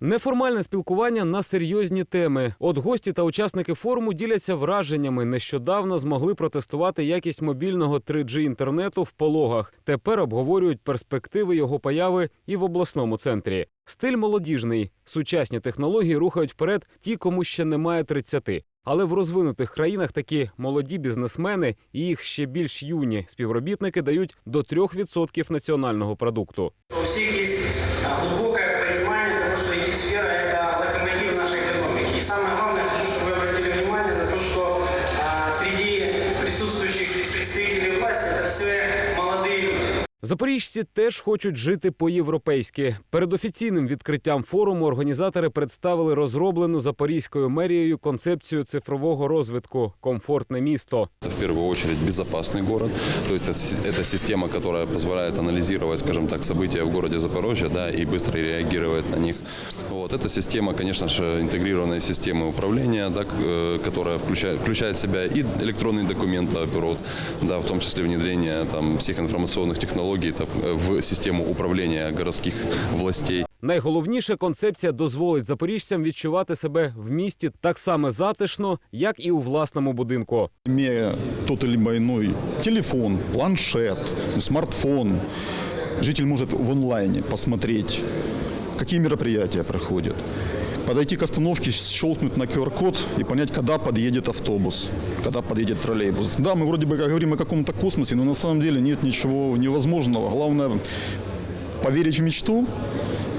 Неформальне спілкування на серйозні теми. От гості та учасники форуму діляться враженнями. Нещодавно змогли протестувати якість мобільного 3G інтернету в пологах. Тепер обговорюють перспективи його появи і в обласному центрі. Стиль молодіжний. Сучасні технології рухають вперед ті, кому ще немає 30. Але в розвинутих країнах такі молоді бізнесмени і їх ще більш юні співробітники дають до 3% національного продукту. У глубокое понимание того, Запоріжці теж хочуть жити по-європейськи. Перед офіційним відкриттям форуму організатори представили розроблену запорізькою мерією концепцію цифрового розвитку комфортне місто. Это в первую очередь безопасный город. То есть это с- это система, которая позволяет анализировать, скажем так, события в городе Запорожье да, и быстро реагировать на них. Вот. Это система, конечно же, интегрированной системы управления, да, к- э, которая включает, включает в себя и электронный документооборот, да, в том числе внедрение там, всех информационных технологий там, э, в систему управления городских властей. Найголовніше концепція дозволить запоріжцям відчувати себе в місті так само затишно, як і у власному будинку. Имея тот или иной телефон, планшет, смартфон, житель может в онлайне посмотреть, какие мероприятия проходят Подойти к остановке, щелкнуть на QR-код и понять, когда подъедет автобус, когда подъедет троллейбус. Да, мы вроде бы как говорим о каком-то космосе, но на самом деле нет ничего невозможного. Главное поверить в мечту,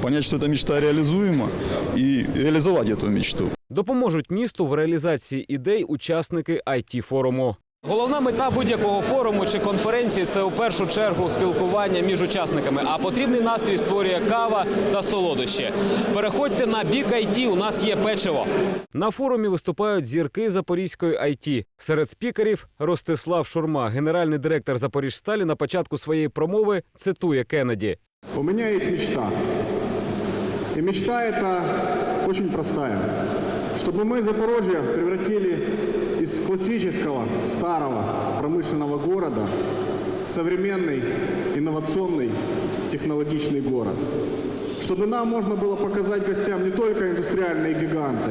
понять, что эта мечта реализуема и реализовать эту мечту. Допоможуть місту в реалізації ідей учасники it форуму. Головна мета будь-якого форуму чи конференції це у першу чергу спілкування між учасниками. А потрібний настрій створює кава та солодощі. Переходьте на бік IT, у нас є печиво. На форумі виступають зірки запорізької IT. Серед спікерів Ростислав Шурма, генеральний директор Запоріжсталі, на початку своєї промови цитує Кеннеді. У меня есть мечта. И мечта эта очень простая. Чтобы мы Запорожье превратили из классического, старого промышленного города в современный, инновационный, технологичный город. Чтобы нам можно было показать гостям не только индустриальные гиганты,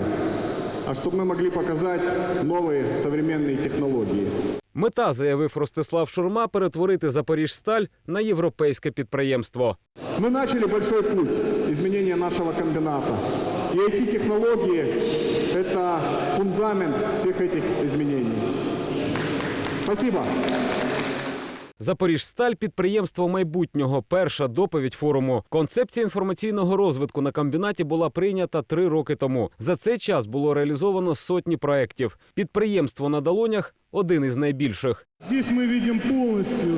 а чтобы мы могли показать новые современные технологии. Мета, заявив Ростислав Шурма, перетворити Запоріжсталь на європейське підприємство. Мы начали большой путь изменения нашего комбината. И IT-технологии – это фундамент всех этих изменений. Спасибо. Запоріжсталь підприємство майбутнього. Перша доповідь форуму. Концепція інформаційного розвитку на комбінаті була прийнята три роки тому. За цей час було реалізовано сотні проєктів. Підприємство на долонях один із найбільших. Здесь мы видим полностью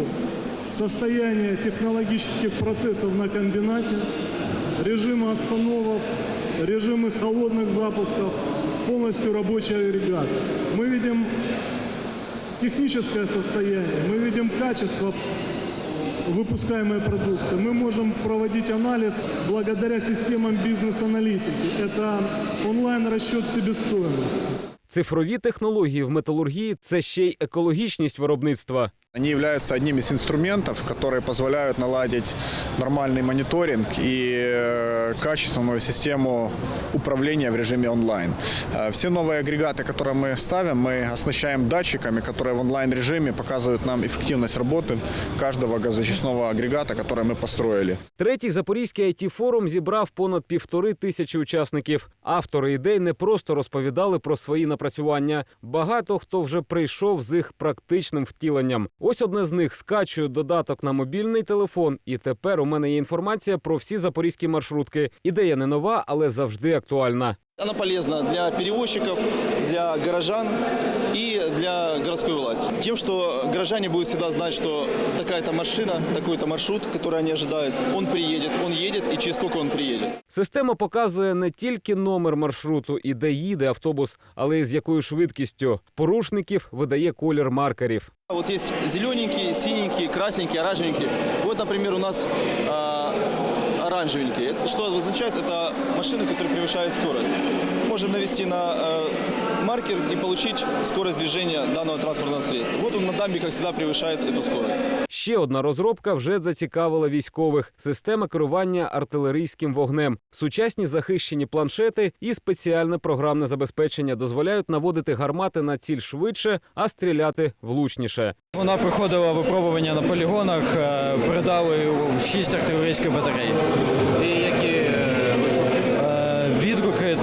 состояние технологических процессов на комбинате, режимы остановок, режимы холодных запусков, полностью рабочий агрегат. Мы видим техническое состояние, мы видим качество выпускаемой продукции. Мы можем проводить анализ благодаря системам бизнес-аналитики. Это онлайн-расчет себестоимости. Цифрові технології в металургії це ще й екологічність виробництва. Они являются одним из инструментов, которые позволяют наладить нормальный мониторинг и э, качественную систему управления в режиме онлайн. Э, Все новые агрегаты, которые мы ставим, мы оснащаем датчиками, которые в онлайн-режиме показывают нам эффективность работы каждого газочистного агрегата, который мы построили. Третій запорізький it форум зібрав понад півтори тисячі учасників. Автори ідей не просто розповідали про свої напрацювання. Багато хто вже прийшов з їх практичним втіленням. Ось одне з них скачую додаток на мобільний телефон, і тепер у мене є інформація про всі запорізькі маршрутки. Ідея не нова, але завжди актуальна. Она полезна для перевозчиков, для горожан и для городской власти. Тем, что горожане будут всегда знать, что такая-то машина, такой-то маршрут, который они ожидают, он приедет, он едет и через сколько он приедет. Система показує не тільки номер маршруту і де їде автобус, але й з якою швидкістю. Порушників видає колір маркерів. Вот есть зелененькие, синенькие, красненькие, оранжевенькие. Вот, например, у нас а, оранжевенькие. Это что означает? Это машины, которые превышают скорость. Можем навести на э, маркер и получить скорость движения данного транспортного средства. Вот он на дамбе, как всегда, превышает эту скорость. Ще одна розробка вже зацікавила військових: система керування артилерійським вогнем. Сучасні захищені планшети і спеціальне програмне забезпечення дозволяють наводити гармати на ціль швидше, а стріляти влучніше. Вона проходила випробування на полігонах, е, передали шість артилерійських батарей.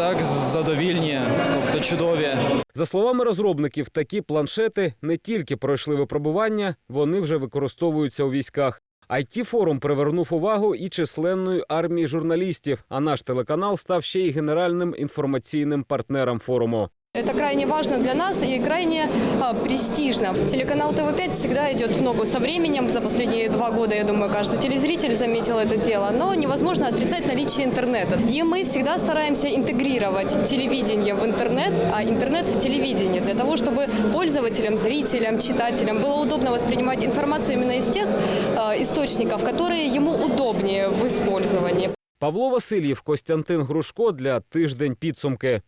Так задовільні, тобто чудові. За словами розробників, такі планшети не тільки пройшли випробування, вони вже використовуються у військах. it форум привернув увагу і численної армії журналістів. А наш телеканал став ще й генеральним інформаційним партнером форуму. Это крайне важно для нас и крайне а, престижно. Телеканал ТВ5 всегда идет в ногу со временем. За последние два года, я думаю, каждый телезритель заметил это дело. Но невозможно отрицать наличие интернета. И мы всегда стараемся интегрировать телевидение в интернет, а интернет в телевидение, для того, чтобы пользователям, зрителям, читателям было удобно воспринимать информацию именно из тех а, источников, которые ему удобнее в использовании. Павло Васильєв, Костянтин Грушко для тиждень підсумки.